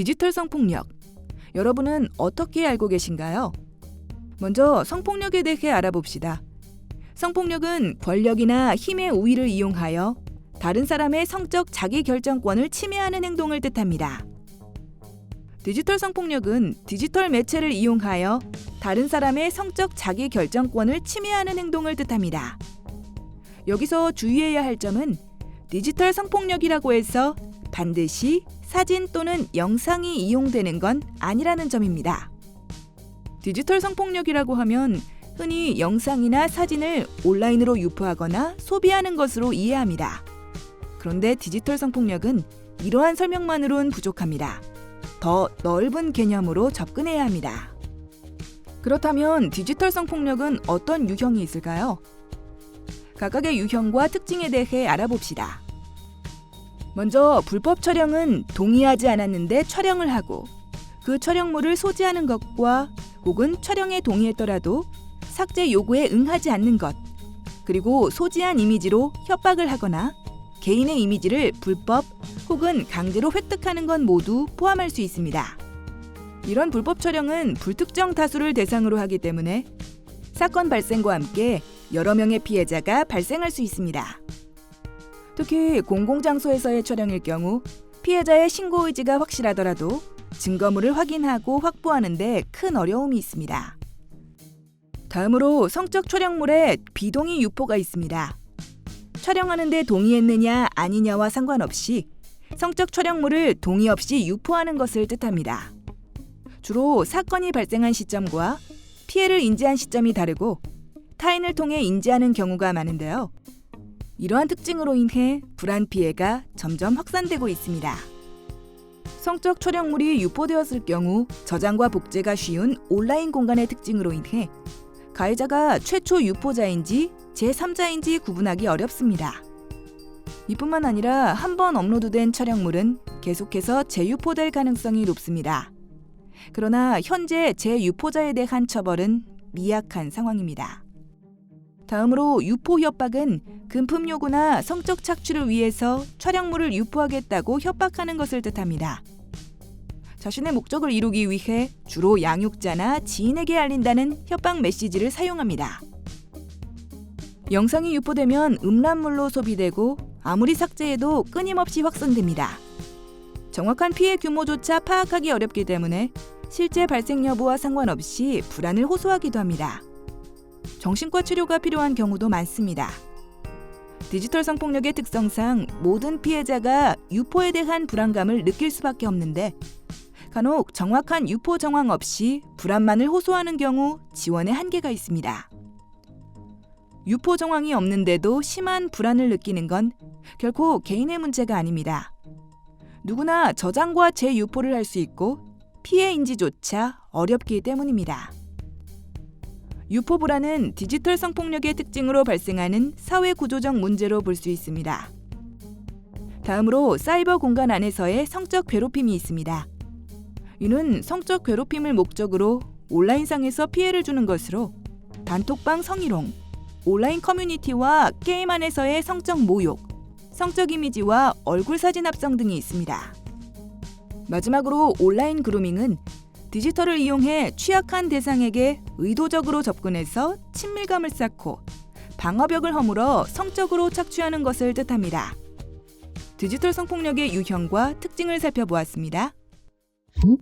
디지털 성폭력. 여러분은 어떻게 알고 계신가요? 먼저 성폭력에 대해 알아봅시다. 성폭력은 권력이나 힘의 우위를 이용하여 다른 사람의 성적 자기 결정권을 침해하는 행동을 뜻합니다. 디지털 성폭력은 디지털 매체를 이용하여 다른 사람의 성적 자기 결정권을 침해하는 행동을 뜻합니다. 여기서 주의해야 할 점은 디지털 성폭력이라고 해서 반드시 사진 또는 영상이 이용되는 건 아니라는 점입니다. 디지털 성폭력이라고 하면 흔히 영상이나 사진을 온라인으로 유포하거나 소비하는 것으로 이해합니다. 그런데 디지털 성폭력은 이러한 설명만으론 부족합니다. 더 넓은 개념으로 접근해야 합니다. 그렇다면 디지털 성폭력은 어떤 유형이 있을까요? 각각의 유형과 특징에 대해 알아봅시다. 먼저 불법 촬영은 동의하지 않았는데 촬영을 하고 그 촬영물을 소지하는 것과 혹은 촬영에 동의했더라도 삭제 요구에 응하지 않는 것 그리고 소지한 이미지로 협박을 하거나 개인의 이미지를 불법 혹은 강제로 획득하는 건 모두 포함할 수 있습니다. 이런 불법 촬영은 불특정 다수를 대상으로 하기 때문에 사건 발생과 함께 여러 명의 피해자가 발생할 수 있습니다. 특히 공공장소에서의 촬영일 경우 피해자의 신고 의지가 확실하더라도 증거물을 확인하고 확보하는데 큰 어려움이 있습니다. 다음으로 성적 촬영물에 비동의 유포가 있습니다. 촬영하는데 동의했느냐 아니냐와 상관없이 성적 촬영물을 동의 없이 유포하는 것을 뜻합니다. 주로 사건이 발생한 시점과 피해를 인지한 시점이 다르고 타인을 통해 인지하는 경우가 많은데요. 이러한 특징으로 인해 불안 피해가 점점 확산되고 있습니다. 성적 촬영물이 유포되었을 경우 저장과 복제가 쉬운 온라인 공간의 특징으로 인해 가해자가 최초 유포자인지 제3자인지 구분하기 어렵습니다. 이뿐만 아니라 한 번 업로드된 촬영물은 계속해서 재유포될 가능성이 높습니다. 그러나 현재 재유포자에 대한 처벌은 미약한 상황입니다. 다음으로 유포 협박은 금품 요구나 성적 착취를 위해서 촬영물을 유포하겠다고 협박하는 것을 뜻합니다. 자신의 목적을 이루기 위해 주로 양육자나 지인에게 알린다는 협박 메시지를 사용합니다. 영상이 유포되면 음란물로 소비되고 아무리 삭제해도 끊임없이 확산됩니다. 정확한 피해 규모조차 파악하기 어렵기 때문에 실제 발생 여부와 상관없이 불안을 호소하기도 합니다. 정신과 치료가 필요한 경우도 많습니다. 디지털 성폭력의 특성상 모든 피해자가 유포에 대한 불안감을 느낄 수밖에 없는데 간혹 정확한 유포 정황 없이 불안만을 호소하는 경우 지원에 한계가 있습니다. 유포 정황이 없는데도 심한 불안을 느끼는 건 결코 개인의 문제가 아닙니다. 누구나 저장과 재유포를 할 수 있고 피해 인지조차 어렵기 때문입니다. 유포 불안은 디지털 성폭력의 특징으로 발생하는 사회 구조적 문제로 볼 수 있습니다. 다음으로 사이버 공간 안에서의 성적 괴롭힘이 있습니다. 이는 성적 괴롭힘을 목적으로 온라인상에서 피해를 주는 것으로 단톡방 성희롱, 온라인 커뮤니티와 게임 안에서의 성적 모욕, 성적 이미지와 얼굴 사진 합성 등이 있습니다. 마지막으로 온라인 그루밍은 디지털을 이용해 취약한 대상에게 의도적으로 접근해서 친밀감을 쌓고 방어벽을 허물어 성적으로 착취하는 것을 뜻합니다. 디지털 성폭력의 유형과 특징을 살펴보았습니다. 응?